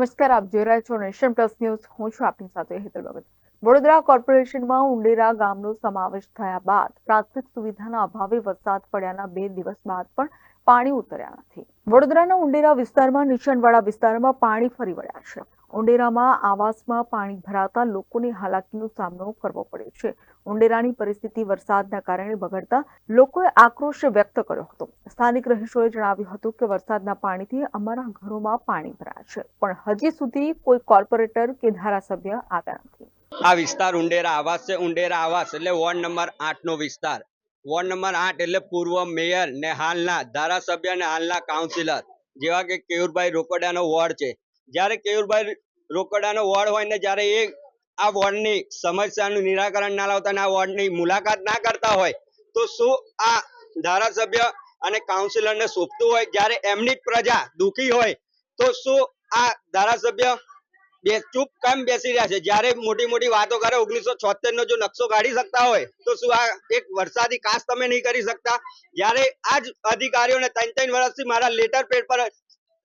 નમસ્કાર, આપ જોઈ રહ્યા છો નેશન પ્લસ ન્યૂઝ. હું છું આપની સાથે હેતલ ભગત વડોદરા કોર્પોરેશનમાં ઉંડેરા ગામનો સમાવેશ થયા બાદ પ્રાથમિક સુવિધાના અભાવે વરસાદ પડ્યાના બે દિવસ બાદ પણ પાણી ઉતર્યા નથી. વડોદરાના ઉંડેરા વિસ્તારમાં નીચાણવાળા વિસ્તારમાં પાણી ફરી વળ્યા છે. ઉંડેરામાં આવાસમાં પાણી ભરાતા લોકોને હાલાકીનો સામનો કરવો પડ્યો છે. ઉંડેરાની પરિસ્થિતિ વરસાદના કારણે બગડતા લોકોએ આક્રોશ વ્યક્ત કર્યો હતો. સ્થાનિક રહીશોએ જણાવ્યું હતું કે વરસાદના પાણીથી અમારા ઘરોમાં પાણી ભરાયા છે, પણ હજી સુધી કોઈ કોર્પોરેટર કે ધારાસભ્ય આવ્યા નથી. આ વિસ્તાર ઉંડેરા આવાસ છે. ઉંડેરા આવાસ એટલે વોર્ડ નંબર આઠ નો વિસ્તાર. વોર્ડ નંબર આઠ એટલે પૂર્વ મેયર ને હાલના ધારાસભ્ય ને હાલના કાઉન્સિલર, જેવા કે કેયુરભાઈ રોકડિયાનો વોર્ડ છે. જ્યારે કેયુરભાઈ રોકડિયાનો વોર્ડ હોય ને જ્યારે એ આ વોર્ડની સમસ્યાનું નિરાકરણ ના લાવતા આ વોર્ડની મુલાકાત ના કરતા હોય, તો શું આ ધારાસભ્ય અને કાઉન્સિલરને સોંપતું હોય? જ્યારે એમની પ્રજા દુખી હોય, તો શું આ ધારાસભ્ય બે ચૂપ કેમ બેસી રહ્યા છે? જ્યારે મોટી મોટી વાતો કરે, ઓગણીસો છોતેર નો જો નકશો કાઢી શકતા હોય, તો શું આ એક વરસાદી કાશ તમે નહીં કરી શકતા? જ્યારે આ જ અધિકારીઓને ત્રણ ત્રણ વર્ષથી મારા લેટર પેડ પર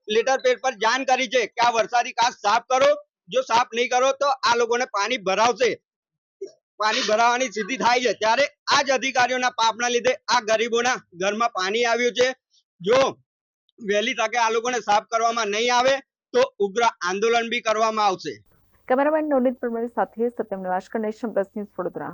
લેટર પેડ પર જાણ છે કે આ વરસાદી કાચ સાફ કરો. જો સાફ નહીં કરો તો આ લોકોને પાણી ભરાવશે. પાણી ભરાવાની સ્થિતિ થાય છે. ત્યારે આ જ અધિકારીઓના પાપના લીધે આ ગરીબોના ઘરમાં પાણી આવ્યું છે. જો વહેલી તકે આ લોકોને સાફ કરવામાં નહીં આવે તો ઉગ્ર આંદોલન બી કરવામાં આવશે. કેમેરામેન નવનીત પરમાર સાથે સત્યમ નિવાસ નેશન પ્લસ ન્યૂઝ વડોદરા.